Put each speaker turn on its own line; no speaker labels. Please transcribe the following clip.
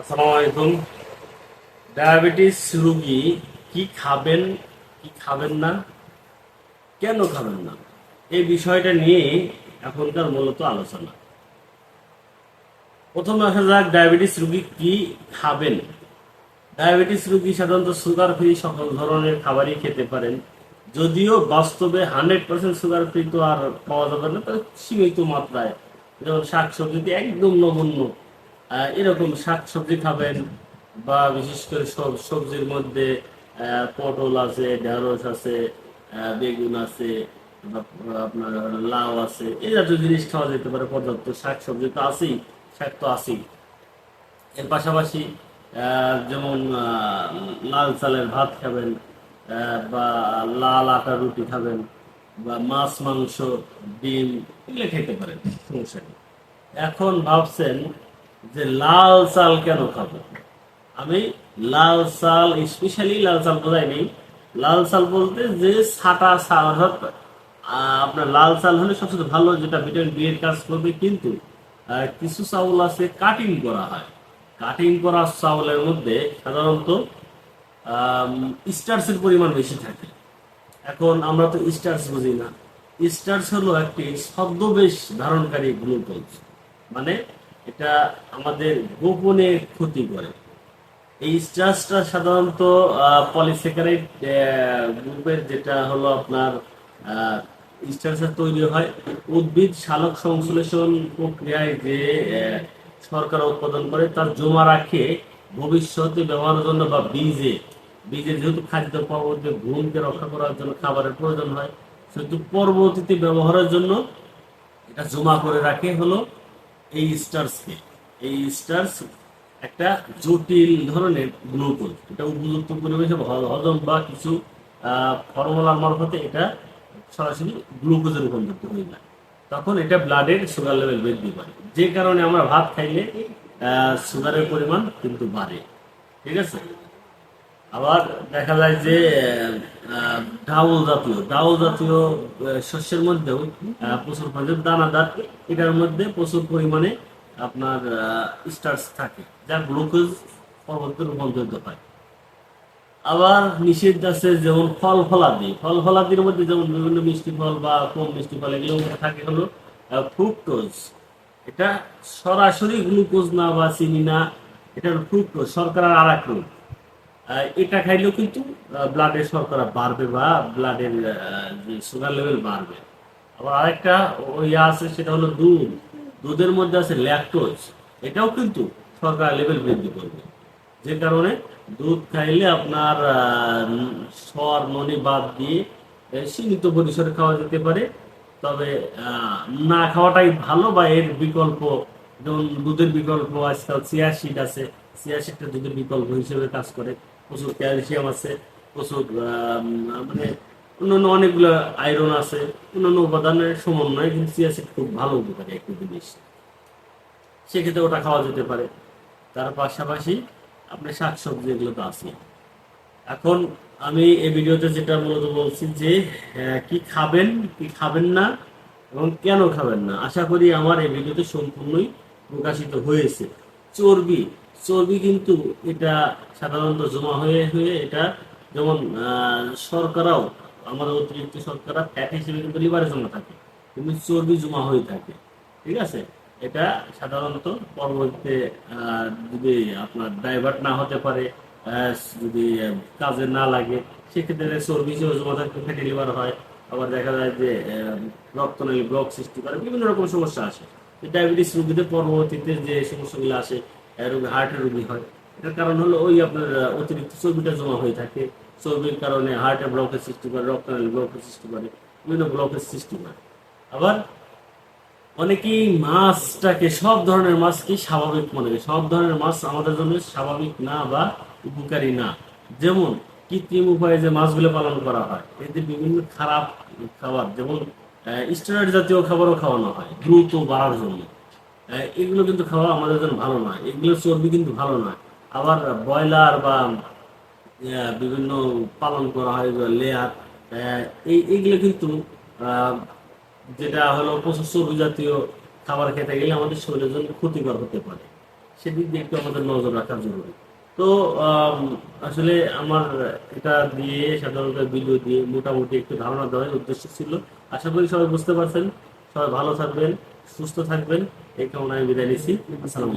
আসসালামু আলাইকুম ডায়াবেটিস রুগী কি খাবেন কি খাবেন না, কেন খাবেন না, এই বিষয়টা নিয়ে এখনকার মূলত আলোচনা। প্রথমে আসা যাক, ডায়াবেটিস রুগী কি খাবেন? ডায়াবেটিস রুগী সাধারণত সুগার ফ্রি সকল ধরনের খাবারই খেতে পারেন। যদিও বাস্তবে হান্ড্রেড পার্সেন্ট সুগার ফ্রি তো আর পাওয়া যাবে না, তবে সীমিত মাত্রায়। যেমন শাক সবজিতে একদম নগণ্য এরকম শাক সবজি খাবেন বা বিশেষ করে সব সবজির মধ্যে পটল আছে, ঢেঁড়স আছে বেগুন আছে আপনার লাউ আছে, এই জাতীয় জিনিস খাওয়া যেতে পারে, পর্যাপ্ত শাক সবজি তো আছেই, শাক তো আছেই। এর পাশাপাশি যেমন লাল চালের ভাত খাবেন বা লাল আটা রুটি খাবেন, বা মাছ, মাংস, ডিম, এগুলো খেতে পারেন, সমস্যা এখন ভাবছেন যে লাল চাল কেন খাব? আমি লাল চাল স্পেশালি লাল চাল বোঝাই নেই লাল চাল বলতে যে সাটা চাল আপনার লাল চাল হলে সবচেয়ে ভালো যেটা ভিটামিন বি এর কাজ করবে, কিন্তু কিছু চাউল আছে কাটিং করা হয়। কাটিং করা চাউলের মধ্যে সাধারণত স্টার্সের পরিমাণ বেশি থাকে। এখন আমরা তো স্টার্স বুঝি না। স্টার্স হলো একটি ছদ্মবেশ ধারণকারী গ্লুকোজ। মানে এটা আমাদের গোপনে ক্ষতি করে। এই স্টার্সটা সাধারণত পলিস্যাকারাইড গ্রুপের যেটা হলো আপনার স্টার্সের তৈরি হয়। উদ্ভিদ শালক সংশ্লেষণ প্রক্রিয়ায় যে সরকার উৎপাদন করে, তার জমা রাখে ভবিষ্যতে ব্যবহারের জন্য বা বীজে। বীজের যেহেতু খাদ্য পরবর্তী ঘুমকে রক্ষা করার জন্য খাবারের প্রয়োজন হয়, সেহেতু পরবর্তীতে ব্যবহারের জন্য এটা জমা করে রাখে হলো এই স্টার্সকে। এই স্টার্স একটা জটিল ধরনের গ্লুকোজ এটা উপযুক্ত পরিবেশে হজম বা কিছু ফর্মুলার মারফতে এটা সরাসরি গ্লুকোজে রূপান্তরিত হয়ে যায় তখন এটা ব্লাডের সুগার লেভেল বৃদ্ধি করে। যে কারণে আমরা ভাত খাইলে সুগারের পরিমাণ কিন্তু বাড়ে। ঠিক আছে? আবার দেখা যায় যে ডাউল জাতীয় ডাউল জাতীয় শস্যের মধ্যেও প্রচুর পরিমাণে দানাদার, এটার মধ্যে প্রচুর পরিমাণে আপনার স্টার্স থাকে, যা গ্লুকোজ পরবর্তী রূপান্তরিত হয়। আবার নিষিদ্ধ আছে যেমন ফল ফলাদি, ফল ফলাদির মধ্যে যেমন বিভিন্ন মিষ্টি ফল বা কম মিষ্টি ফল এগুলো থাকে হলো ফ্রুক্টোজ এটা সরাসরি গ্লুকোজ না বা চিনি না এটা ফ্রুক্টোজ শর্করার আর এক রূপ। এটা খাইলেও কিন্তু ব্লাডের শর্করা বাড়বে বা ব্লাডের সুগার লেভেল বাড়বে। আবার আরেকটা ওই আছে, সেটা হলো দুধ। দুধের মধ্যে আছে ল্যাকটোজ এটাও কিন্তু শর্করা লেভেল বৃদ্ধি করবে। যে কারণে দুধ খাইলে আপনার স্বর ননি বাদ দিয়ে সীমিত পরিসরে খাওয়া যেতে পারে। তবে না খাওয়াটাই ভালো বা এর বিকল্প, যেমন দুধের বিকল্প আজকাল সিয়াশিড আছে। সিয়াশিডটা দুধের বিকল্প হিসেবে কাজ করে। প্রচুর ক্যালসিয়াম আছে প্রচুর মানে অন্যান্য অনেকগুলো আয়রন আছে অন্যান্য উপাদানের সমন্বয়ে কিন্তু সিয়াশিড খুব ভালো উপকারী একটা জিনিস। সেক্ষেত্রে ওটা খাওয়া যেতে পারে। তার পাশাপাশি আপনার শাকসবজি এগুলো তো আছে এখন আমি এই ভিডিওতে যেটা মূলত বলছি যে আহ, কি খাবেন কি খাবেন না এবং কেন খাবেন না আশা করি আমার এই ভিডিওতে সম্পূর্ণই প্রকাশিত হয়েছে। চর্বি চর্বি কিন্তু এটা সাধারণত জমা হয়ে হয়ে এটা যেমন শর্করাও আমাদের অতিরিক্ত শর্করা ফ্যাট হিসেবে কিন্তু লিভারে জমা থাকে, কিন্তু চর্বি জমা হয়ে থাকে, ঠিক আছে? এটা সাধারণত পরবর্তীতে যদি আপনার ডাইভার্ট না হতে পারে যদি কাজে না লাগে, সেক্ষেত্রে চর্বি হিসেবে জমা থাকতে ফ্যাটি লিভার হয়, আবার দেখা যায় যে রক্তনালী ব্লক সৃষ্টি করে, বিভিন্ন রকম সমস্যা আসে। ডায়াবেটিস রোগীদের পরবর্তীতে যে সমস্যাগুলো আসে রোগী হার্টের রোগী হয়। এটার কারণ হলো ওই আপনার অতিরিক্ত চর্বিটা জমা হয়ে থাকে। চর্বির কারণে হার্টের ব্লকের সৃষ্টি করে রক্তনালী ব্লকের সৃষ্টি করে, বিভিন্ন ব্লকের সৃষ্টি করে। আবার অনেকেই মাছটাকে, সব ধরনের মাছকে স্বাভাবিক মনে করে? সব ধরনের মাছ আমাদের জন্য স্বাভাবিক না বা উপকারী না। যেমন কৃত্রিম উপায়ে যে মাছগুলো পালন করা হয় এতে বিভিন্ন খারাপ খাবার, যেমন স্টেরয়েড জাতীয় খাবারও খাওয়ানো হয় দ্রুত বাড়ার জন্য। এগুলো কিন্তু খাওয়া আমাদের জন্য ভালো নয় এগুলো চর্বি কিন্তু ভালো নয় আবার ব্রয়লার বা বিভিন্ন পালন করা হয় লেয়ার এই, এইগুলো কিন্তু যেটা হলো প্রচুর চর্বি জাতীয় খাবার খেতে গেলে আমাদের শরীরের জন্য ক্ষতিকর হতে পারে। সেদিক দিয়ে একটু আমাদের নজর রাখা জরুরি। তো আসলে আমার এটা দিয়ে, সাধারণত ভিডিও দিয়ে মোটামুটি একটু ধারণা দেওয়ার উদ্দেশ্য ছিল। আশা করি সবাই বুঝতে পারছেন। সবাই ভালো থাকবেন, সুস্থ থাকবেন। এই কামনায় বিদায় নিচ্ছি। আসসালামু